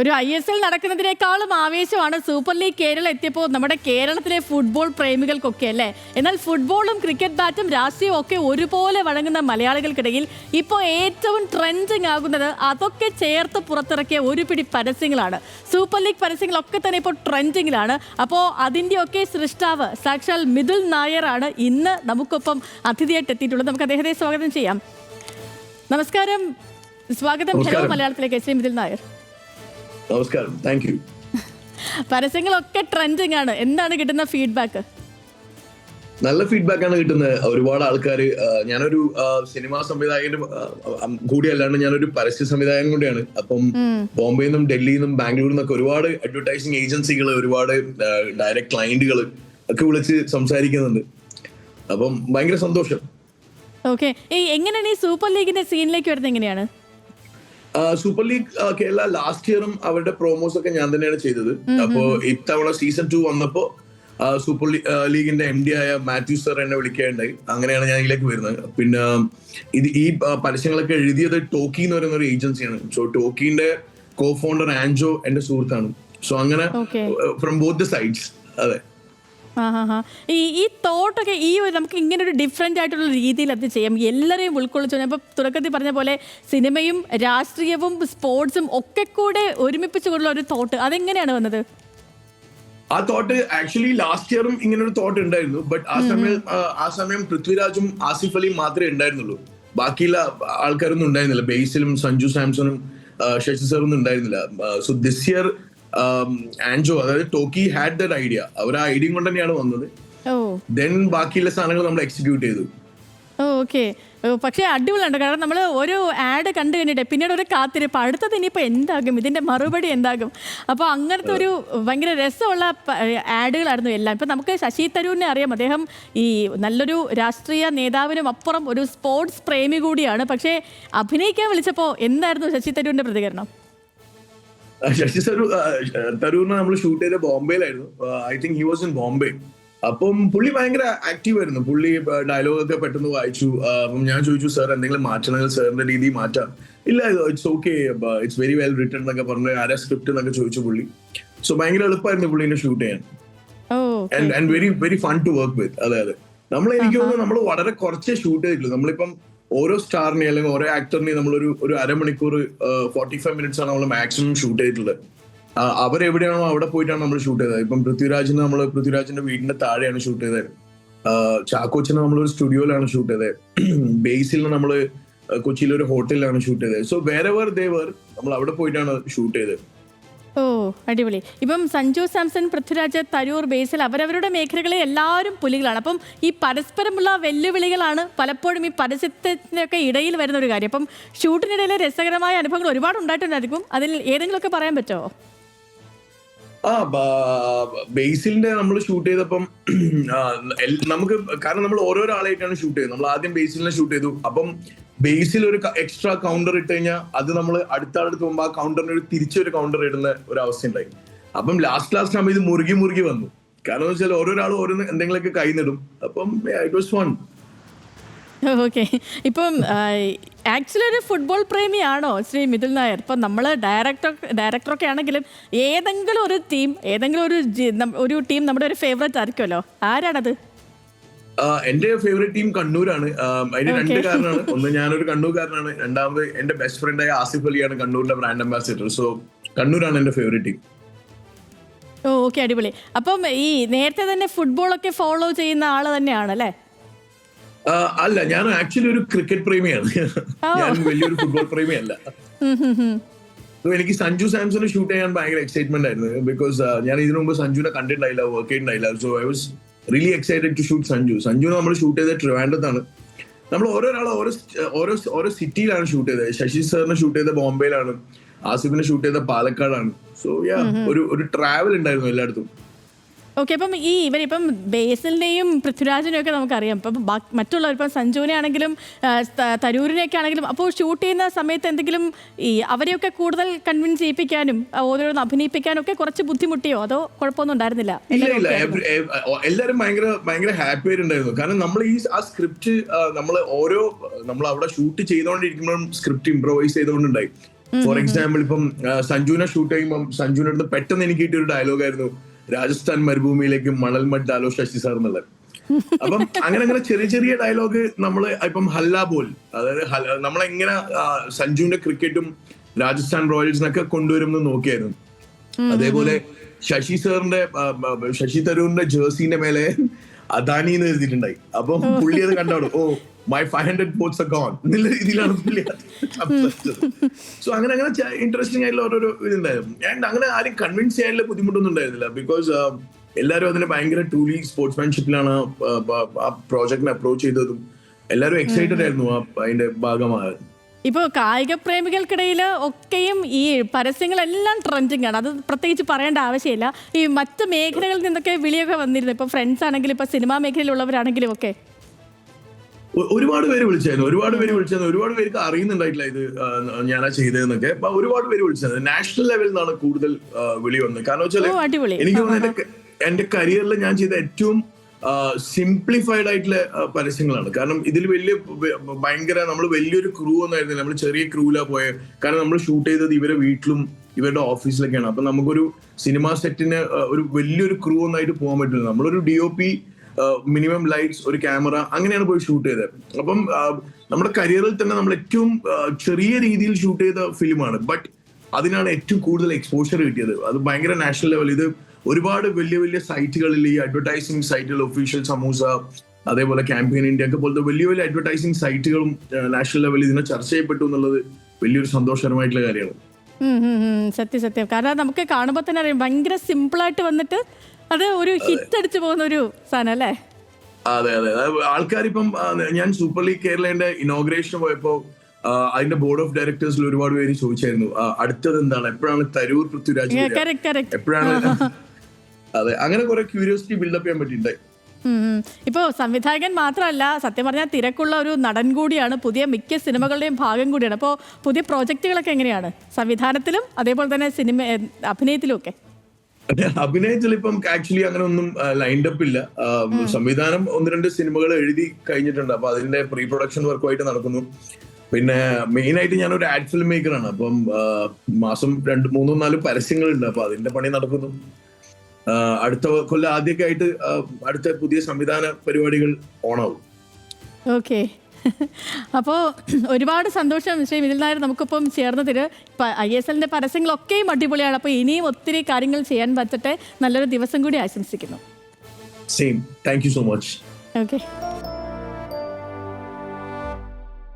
ഒരു I S L നടക്കുന്നതിനേക്കാളും ആവേശമാണ് super league Keralam എത്തിയപ്പോൾ നമ്മുടെ കേരളത്തിലെ ഫുട്ബോൾ പ്രേമികൾക്കൊക്കെ അല്ലേ? എന്നാൽ ഫുട്ബോളും ക്രിക്കറ്റ് ബാറ്റും രാഷ്ട്രീയവും ഒക്കെ ഒരുപോലെ വഴങ്ങുന്ന മലയാളികൾക്കിടയിൽ ഇപ്പോൾ ഏറ്റവും ട്രെൻഡിങ് ആകുന്നത് അതൊക്കെ ചേർത്ത് പുറത്തിറക്കിയ ഒരു പിടി പരസ്യങ്ങളാണ്. സൂപ്പർ ലീഗ് പരസ്യങ്ങളൊക്കെ തന്നെ ഇപ്പോൾ ട്രെൻഡിങ്ങിലാണ്. അപ്പോൾ അതിന്റെയൊക്കെ സൃഷ്ടാവ് സാക്ഷാൽ മിഥുൽ നായരാണ് ഇന്ന് നമുക്കൊപ്പം അതിഥിയായിട്ട് എത്തിയിട്ടുള്ളത്. നമുക്ക് അദ്ദേഹത്തെ സ്വാഗതം ചെയ്യാം. നമസ്കാരം. സ്വാഗതം. ഹലോ മലയാളത്തിലേക്ക് ശ്രീ മിഥുൽ നായർ. നമസ്കാരം. താങ്ക് യു പരസ്യങ്ങളൊക്കെ ട്രെൻഡിങ് ആണ്. എന്താണ് കിട്ടുന്ന ഫീഡ്ബാക്ക് നല്ല ഫീഡ്ബാക്ക് ആണ് കിട്ടുന്നത്. ഒരുപാട് ആൾക്കാർ ഞാനൊരു സിനിമാ ആ, കൂടിയല്ലാണ്ട് ഞാനൊരു പരസ്യ സംവിധായകൻ കൂടിയാണ്. അപ്പം ബോംബെയിൽ നിന്നും ഡൽഹിയിൽ നിന്നും ബാംഗ്ലൂരിൽ നിന്നൊക്കെ ഒരുപാട് അഡ്വർടൈസിങ് ഏജൻസികൾ ഒരുപാട് ഡയറക്ട് ക്ലയന്റുകൾ ഒക്കെ വിളിച്ച് സംസാരിക്കുന്നുണ്ട്. അപ്പം ഭയങ്കര സന്തോഷം. ഓക്കെ എങ്ങനെയാണ് ഈ സൂപ്പർ ലീഗിന്റെ സീനിലേക്ക് വരുന്നത് എങ്ങനെയാണ്? സൂപ്പർ ലീഗ് കേരള ലാസ്റ്റ് ഇയറും അവരുടെ പ്രോമോസ് ഒക്കെ ഞാൻ തന്നെയാണ് ചെയ്തത്. അപ്പോ ഇത്തവണ സീസൺ ടു വന്നപ്പോ സൂപ്പർ ലീഗിന്റെ എം ഡി ആയ മാത്യു സർ എന്നെ വിളിക്കുകയുണ്ടായി അങ്ങനെയാണ് ഞാൻ ഇതിലേക്ക് വരുന്നത്. പിന്നെ ഇത് ഈ പരസ്യങ്ങളൊക്കെ എഴുതിയത് ടോക്കി എന്ന് പറയുന്ന ഒരു ഏജൻസിയാണ് സോ ടോക്കിന്റെ കോ ഫൗണ്ടർ ആൻജോ എന്റെ സുഹൃത്താണ്. സോ അങ്ങനെ ഫ്രം ബോത്ത് ദ സൈഡ്സ് അതെ. ഈ ഈ തോട്ടൊക്കെ ഈ ഒരു നമുക്ക് ഇങ്ങനെ ഒരു ഡിഫറെന്റ് ആയിട്ടുള്ള രീതിയിൽ അത് ചെയ്യാം. എല്ലാവരെയും ഉൾക്കൊള്ളിച്ചു അപ്പോൾ ഇപ്പോൾ തുടക്കത്തിൽ പറഞ്ഞ പോലെ സിനിമയും രാഷ്ട്രീയവും സ്പോർട്സും ഒക്കെ കൂടെ ഒരുമിപ്പിച്ചുകൊണ്ടുള്ള ഒരു തോട്ട്. അതെങ്ങനെയാണ് വന്നത്? ആ തോട്ട് ആക്ച്വലി ലാസ്റ്റ് ഇയറും ഇങ്ങനെ ഒരു തോട്ട് ഉണ്ടായിരുന്നു. ബട്ട് ആ സമയം ആ, സമയം പൃഥ്വിരാജും ആസിഫ് അലിയും മാത്രമേ ഉണ്ടായിരുന്നുള്ളൂ. ബാക്കിയുള്ള ആൾക്കാരൊന്നും ഉണ്ടായിരുന്നില്ല. ബേസിലും സഞ്ജു സാംസണും ശശി സാറൊന്നും ഉണ്ടായിരുന്നില്ല. സോ ദിസ് ഇയർ ആൻജോ അതായത് ടോക്കി ഹാഡ് ദറ്റ് ഐഡിയ അവർ ആ ഐഡിയ കൊണ്ട് തന്നെയാണ് വന്നത്. ദെൻ ബാക്കിയുള്ള സാധനങ്ങൾ നമ്മൾ എക്സിക്യൂട്ട് ചെയ്തു. ഓക്കെ. പക്ഷേ അടിപൊളിയുണ്ട് കാരണം നമ്മൾ ഒരു ആഡ് കണ്ടു കഴിഞ്ഞിട്ട് പിന്നീട് ഒരു കാത്തിരിപ്പ്. അടുത്തത് ഇനിയിപ്പോൾ എന്താകും? ഇതിന്റെ മറുപടി എന്താകും? അപ്പോൾ അങ്ങനത്തെ ഒരു ഭയങ്കര രസമുള്ള ആഡുകളായിരുന്നു എല്ലാം. ഇപ്പം നമുക്ക് ശശി തരൂരിനെ അറിയാം. അദ്ദേഹം ഈ നല്ലൊരു രാഷ്ട്രീയ നേതാവിനും അപ്പുറം ഒരു സ്പോർട്സ് പ്രേമി കൂടിയാണ്. പക്ഷേ അഭിനയിക്കാൻ വിളിച്ചപ്പോൾ എന്തായിരുന്നു ശശി തരൂരിന്റെ പ്രതികരണം? ശശി തരൂർ തരൂറിനെ നമ്മൾ ഷൂട്ട് ചെയ്ത ബോംബെയിലായിരുന്നു. I think he was in Bombay അപ്പം പുള്ളി ഭയങ്കര ആക്റ്റീവ് ആയിരുന്നു. പുള്ളി ഡയലോഗ് ഒക്കെ പെട്ടെന്ന് വായിച്ചു. അപ്പം ഞാൻ ചോദിച്ചു സാർ എന്തെങ്കിലും മാറ്റണമെങ്കിൽ സാറിന്റെ രീതി മാറ്റാം? ഇല്ല it's okay it's very well written എന്നൊക്കെ പറഞ്ഞു ആരാ സ്ക്രിപ്റ്റ് എന്നൊക്കെ ചോദിച്ചു പുള്ളി. സോ ഭയങ്കര എളുപ്പമായിരുന്നു പുള്ളിനെ ഷൂട്ട് ചെയ്യാൻ. And and very very fun to work with അതെ അതെ. നമ്മൾ എനിക്ക് തോന്നുന്നു നമ്മൾ വളരെ കുറച്ചേ ഷൂട്ട് ചെയ്തിട്ടുള്ളൂ. നമ്മളിപ്പം ഓരോ സ്റ്റാറിനെ അല്ലെങ്കിൽ ഓരോ ആക്ടറിനെയും നമ്മളൊരു ഒരു അരമണിക്കൂർ ഫോർട്ടി ഫൈവ് മിനിറ്റ്സ് ആണ് നമ്മൾ മാക്സിമം ഷൂട്ട് ചെയ്തിട്ടുള്ളത്. അവരെവിടെയാണോ അവിടെ പോയിട്ടാണ് നമ്മൾ ഷൂട്ട് ചെയ്തത്. ഇപ്പം പൃഥ്വിരാജിന് നമ്മൾ പൃഥ്വിരാജിന്റെ വീടിന്റെ താഴെയാണ് ഷൂട്ട് ചെയ്തത്. ചാക്കോച്ചിന് നമ്മളൊരു സ്റ്റുഡിയോയിലാണ് ഷൂട്ട് ചെയ്തത്. ബേസിൽ നമ്മൾ കൊച്ചിയിലെ ഒരു ഹോട്ടലിലാണ് ഷൂട്ട് ചെയ്തത്. സോ വേറെ വേർ ദേവർ നമ്മൾ അവിടെ പോയിട്ടാണ് ഷൂട്ട് ചെയ്തത്. ഓ അടിപൊളി. ഇപ്പം സഞ്ജു സാംസൺ പൃഥ്വിരാജ് തരൂർ ബേസിൽ അവരവരുടെ മേഖലകളിൽ എല്ലാവരും പുലികളാണ്. അപ്പം ഈ പരസ്പരമുള്ള വെല്ലുവിളികളാണ് പലപ്പോഴും ഈ പരസ്യത്തിനൊക്കെ ഇടയിൽ വരുന്ന ഒരു കാര്യം. അപ്പം ഷൂട്ടിനിടയിലെ രസകരമായ അനുഭവങ്ങൾ ഒരുപാട് ഉണ്ടായിട്ടുണ്ടായിരിക്കും അതിൽ ഏതെങ്കിലുമൊക്കെ പറയാൻ പറ്റുമോ? ആ ബേസിലിന്റെ നമ്മൾ ഷൂട്ട് ചെയ്തപ്പം നമുക്ക് കാരണം നമ്മൾ ഓരോരോ ആളായിട്ടാണ് ഷൂട്ട് ചെയ്തത് നമ്മൾ ആദ്യം ബേസിലിനെ ഷൂട്ട് ചെയ്തു. അപ്പം ബേസിൽ ഒരു എക്സ്ട്രാ കൗണ്ടർ ഇട്ട് കഴിഞ്ഞാൽ അത് നമ്മൾ അടുത്ത ആളെടുത്ത് പോകുമ്പോൾ ആ കൗണ്ടറിന് ഒരു തിരിച്ചൊരു കൗണ്ടർ ഇടുന്ന ഒരു അവസ്ഥ ഉണ്ടായി. അപ്പം ലാസ്റ്റ് ലാസ്റ്റ് ആകുമ്പോൾ ഇത് മുറുകി മുറുകി വന്നു. കാരണം എന്ന് വെച്ചാൽ ഓരോരാളും ഓരോന്ന് എന്തെങ്കിലുമൊക്കെ കൈ നിടും. അപ്പം ഇറ്റ് വാസ് ഫൺ ഓക്കെ ഇപ്പം ആക്ച്വലി ഒരു ഫുട്ബോൾ പ്രേമിയാണോ ശ്രീ മിഥുൽ നായർ? ഇപ്പം നമ്മൾ ഡയറക്ടർ ഡയറക്ടറൊക്കെ ആണെങ്കിലും ഏതെങ്കിലും ഒരു ടീം ഏതെങ്കിലും ഒരു ഒരു ടീം നമ്മുടെ ഒരു ഫേവറേറ്റ് ആയിരിക്കുമല്ലോ. ആരാണത്? എന്റെ ഫേവറേറ്റ് ടീം കണ്ണൂരാണ്. അതിന് രണ്ട് കാരണമാണ്. ഒന്ന് ഞാനൊരു കണ്ണൂർക്കാരനാണ്. രണ്ടാമത് എന്റെ ബെസ്റ്റ് ഫ്രണ്ട് ആയ ആസിഫ് അലിയാണ് കണ്ണൂരിന്റെ ബ്രാൻഡ് അംബാസിഡർ സോ കണ്ണൂരാണ് എന്റെ ഫേവറേറ്റ് ടീം ഓ ഓക്കെ അടിപൊളി. അപ്പം ഈ നേരത്തെ തന്നെ ഫുട്ബോളൊക്കെ ഫോളോ ചെയ്യുന്ന ആൾ തന്നെയാണ് അല്ലേ അല്ല ഞാൻ ആക്ച്വലി ഒരു ക്രിക്കറ്റ് പ്രേമിയാണ്. ഞാൻ വലിയൊരു ഫുട്ബോൾ പ്രേമിയല്ല. എനിക്ക് സഞ്ജു സാംസൺ ഷൂട്ട് ചെയ്യാൻ ഭയങ്കര എക്സൈറ്റ്മെന്റ് ആയിരുന്നു. ബിക്കോസ് ഞാൻ ഇതിനു മുമ്പ് സഞ്ജുനെ കണ്ടിട്ടുണ്ടായില്ല work ചെയ്തിട്ടുണ്ടായില്ല. So I was really excited to shoot Sanju. Sanju നമ്മൾ ഷൂട്ട് ചെയ്തത് ട്രിവാൻഡത്താണ് നമ്മൾ ഓരോരാൾ ഓരോ ഓരോ ഓരോ സിറ്റിയിലാണ് ഷൂട്ട് ചെയ്തത്. ശശി സാറിനെ ഷൂട്ട് ചെയ്ത ബോംബെയിലാണ്. ആസിഫിനെ ഷൂട്ട് ചെയ്ത പാലക്കാടാണ്. സോ യാ ഒരു ഒരു ട്രാവൽ ഉണ്ടായിരുന്നു എല്ലായിടത്തും. ഓക്കെ അപ്പം ഈ ഇവരിപ്പം ബേസിലിനെയും പൃഥ്വിരാജിനെയും ഒക്കെ നമുക്കറിയാം ഇപ്പം മറ്റുള്ളവർ ഇപ്പം സഞ്ജുവിനെ ആണെങ്കിലും തരൂരിനെയൊക്കെ ആണെങ്കിലും അപ്പോൾ ഷൂട്ട് ചെയ്യുന്ന സമയത്ത് എന്തെങ്കിലും ഈ അവരെയൊക്കെ കൂടുതൽ കൺവിൻസ് ചെയ്യിപ്പിക്കാനും ഓരോന്ന് അഭിനയിപ്പിക്കാനും ഒക്കെ കുറച്ച് ബുദ്ധിമുട്ടിയോ? അതോ കുഴപ്പമൊന്നും ഉണ്ടായിരുന്നില്ല? ഇല്ല എല്ലാവരും ഇല്ല ഭയങ്കര ഭയങ്കര ഹാപ്പി ആയിട്ടുണ്ടായിരുന്നു. കാരണം നമ്മൾ ഈ ആ സ്ക്രിപ്റ്റ് നമ്മൾ ഓരോ നമ്മൾ അവിടെ ഷൂട്ട് ചെയ്തുകൊണ്ടിരിക്കുമ്പോഴും സ്ക്രിപ്റ്റ് ഇംപ്രവൈസ് ചെയ്തുകൊണ്ടുണ്ടായി ഫോർ എക്സാമ്പിൾ ഇപ്പം സഞ്ജുവിനെ ഷൂട്ട് ചെയ്യുമ്പോൾ സഞ്ജുവിനടുത്ത് പെട്ടെന്ന് എനിക്ക് കിട്ടിയ ഒരു ഡയലോഗ് ആയിരുന്നു. രാജസ്ഥാൻ മരുഭൂമിയിലേക്ക് മണൽ മഡ് ഡാലോ ശശി സാർ എന്നുള്ളത്. അപ്പം അങ്ങനെ അങ്ങനെ ചെറിയ ചെറിയ ഡയലോഗ് നമ്മൾ ഇപ്പം ഹല്ല ബോൽ അതായത് നമ്മളെങ്ങനെ സഞ്ജുവിന്റെ ക്രിക്കറ്റും രാജസ്ഥാൻ റോയൽസിനൊക്കെ കൊണ്ടുവരും എന്ന് നോക്കിയായിരുന്നു. അതേപോലെ ശശി സാറിന്റെ ശശി തരൂറിന്റെ ജേഴ്സിന്റെ മേലെ അദാനി എന്ന് എഴുതിയിട്ടുണ്ടായി. അപ്പം പുള്ളി അത് കണ്ടോളൂ ഓ my five hundred boats on എന്നുള്ള രീതിയിലാണ് പുള്ളി സംസാരിച്ചത് സോ അങ്ങനെ അങ്ങനെ ഇൻട്രസ്റ്റിംഗ് ആയിട്ടുള്ള ഓരോരോ ഇതുണ്ടായിരുന്നു. ആൻഡ് അങ്ങനെ ആരും കൺവിൻസ് ചെയ്യാനുള്ള ബുദ്ധിമുട്ടൊന്നും ഉണ്ടായിരുന്നില്ല. ബിക്കോസ് എല്ലാവരും അതിന് ഭയങ്കര ട്രൂലി സ്പോർട്സ്മാൻഷിപ്പിലാണ് ആ പ്രോജക്റ്റിനെ അപ്രോച്ച് ചെയ്തതും എല്ലാവരും എക്സൈറ്റഡ് ആയിരുന്നു അതിന്റെ ഭാഗമായത് ഇപ്പോൾ കായിക പ്രേമികൾക്കിടയിൽ ഒക്കെയും ഈ പരസ്യങ്ങളെല്ലാം ട്രെൻഡിങ് ആണ്. അത് പ്രത്യേകിച്ച് പറയേണ്ട ആവശ്യമില്ല. ഈ മറ്റ് മേഖലകളിൽ നിന്നൊക്കെ വിളിയൊക്കെ വന്നിരുന്നു. ഇപ്പോൾ ഫ്രണ്ട്സ് ആണെങ്കിലും ഇപ്പോൾ സിനിമാ മേഖലയിലുള്ളവരാണെങ്കിലും ഒക്കെ. ഒരുപാട് പേര് വിളിച്ചായിരുന്നു. ഒരുപാട് പേര് വിളിച്ചായിരുന്നു. ഒരുപാട് പേർക്ക് അറിയുന്നുണ്ടായിട്ടില്ല ഇത് ഞാനാ ചെയ്തതെന്നൊക്കെ. അപ്പൊ ഒരുപാട് പേര് വിളിച്ചത് നാഷണൽ ലെവലിൽ നിന്നാണ് കൂടുതൽ വിളി വന്നത്. കാരണം വെച്ചാൽ എനിക്ക് തോന്നുന്നു എന്റെ കരിയറിൽ ഞാൻ ചെയ്ത ഏറ്റവും സിംപ്ലിഫൈഡ് ആയിട്ടുള്ള പരസ്യങ്ങളാണ്. കാരണം ഇതിൽ വലിയ ഭയങ്കര നമ്മൾ വലിയൊരു ക്രൂ ഒന്നായിരുന്നില്ല നമ്മൾ ചെറിയ ക്രൂലാ പോയത് കാരണം നമ്മൾ ഷൂട്ട് ചെയ്തത് ഇവരെ വീട്ടിലും ഇവരുടെ ഓഫീസിലൊക്കെയാണ് അപ്പൊ നമുക്കൊരു സിനിമ സെറ്റിന് ഒരു വലിയൊരു ക്രൂ ഒന്നായിട്ട് പോകാൻ പറ്റില്ല. നമ്മളൊരു D O P minimum lights ഒരു ക്യാമറ അങ്ങനെയാണ് പോയി ഷൂട്ട് ചെയ്തത്. അപ്പം നമ്മുടെ കരിയറിൽ തന്നെ നമ്മൾ ഏറ്റവും ചെറിയ രീതിയിൽ ഷൂട്ട് ചെയ്ത ഫിലിമാണ് ബട്ട് അതിനാണ് ഏറ്റവും കൂടുതൽ എക്സ്പോഷർ കിട്ടിയത്. അത് ഭയങ്കര നാഷണൽ ലെവൽ ഇത് ഒരുപാട് വലിയ വലിയ സൈറ്റുകളിൽ ഈ അഡ്വർടൈസിംഗ് സൈറ്റുകൾ ഒഫീഷ്യൽ സമൂസ അതേപോലെ ക്യാമ്പയിൻ ഇന്ത്യ ഒക്കെ പോലത്തെ വലിയ വലിയ അഡ്വർടൈസിംഗ് സൈറ്റുകളും നാഷണൽ ലെവലിൽ ഇതിനെ ചർച്ച ചെയ്യപ്പെട്ടു എന്നുള്ളത് വലിയൊരു സന്തോഷകരമായിട്ടുള്ള കാര്യമാണ്. സത്യം സത്യം. കാരണം നമുക്ക് കാണുമ്പോൾ തന്നെ അറിയാം. ഭയങ്കര സിമ്പിളായിട്ട് വന്നിട്ട് അത് ഒരു ഹിറ്റ് അടിച്ചു പോകുന്ന ഒരു സാധനം അല്ലേ? അതെ അതെ. ആൾക്കാർ ഇപ്പം ഞാൻ സൂപ്പർ ലീഗ് കേരളന്റെ ഇനോഗ്രേഷൻ പോയപ്പോ അതിന്റെ ബോർഡ് ഓഫ് ഡയറക്ടേഴ്സിൽ ഒരുപാട് പേര് ചോദിച്ചായിരുന്നു. അടുത്തത് എന്താണ്? എപ്പോഴാണ് തരൂർ പൃഥ്വിരാജ് എപ്പോഴാണ് അതെ അങ്ങനെ കുറെ ക്യൂരിയോസിറ്റി ബിൽഡപ്പ് ചെയ്യാൻ പറ്റിയിട്ടുണ്ടായി ഇപ്പോൾ സംവിധായകൻ മാത്രമല്ല സത്യം പറഞ്ഞാൽ തിരക്കുള്ള ഒരു നടൻ കൂടിയാണ് പുതിയ മിക്ക സിനിമകളുടെയും ഭാഗം കൂടിയാണ്. അപ്പോൾ പുതിയ പ്രോജക്റ്റുകളൊക്കെ എങ്ങനെയാണ്? സംവിധാനത്തിലും അതേപോലെ തന്നെ സിനിമ അഭിനയത്തിലും ഒക്കെ. അഭിനയത്തിൽ ഇപ്പം ആക്ച്വലി അങ്ങനെ ഒന്നും ലൈൻഡ് അപ്പ് ഇല്ല. സംവിധാനം ഒന്ന് രണ്ട് സിനിമകൾ എഴുതി കഴിഞ്ഞിട്ടുണ്ട്. അപ്പൊ അതിന്റെ പ്രീ പ്രൊഡക്ഷൻ വർക്കുമായിട്ട് നടക്കുന്നു. പിന്നെ മെയിൻ ആയിട്ട് ഞാൻ ഒരു ആഡ് ഫിലിം മേക്കറാണ് അപ്പം മാസം രണ്ട് മൂന്നും നാലും പരസ്യങ്ങളുണ്ട്. അപ്പൊ അതിന്റെ പണി നടക്കുന്നു. അടുത്ത കൊല്ലം ആദ്യമൊക്കെ ആയിട്ട് അടുത്ത പുതിയ സംവിധാന പരിപാടികൾ ഓണാവും. ഓക്കെ. അപ്പോൾ ഒരുപാട് സന്തോഷം ശ്രീ മിഥിൽ നായർ നമുക്കിപ്പം ചേർന്നതിൽ ഐ എസ് എല്ലിന്റെ പരസ്യങ്ങളൊക്കെയും അടിപൊളിയാണ്. അപ്പോൾ ഇനിയും ഒത്തിരി കാര്യങ്ങൾ ചെയ്യാൻ പറ്റട്ടെ. നല്ലൊരു ദിവസം കൂടി ആശംസിക്കുന്നു. Same thank you so much okay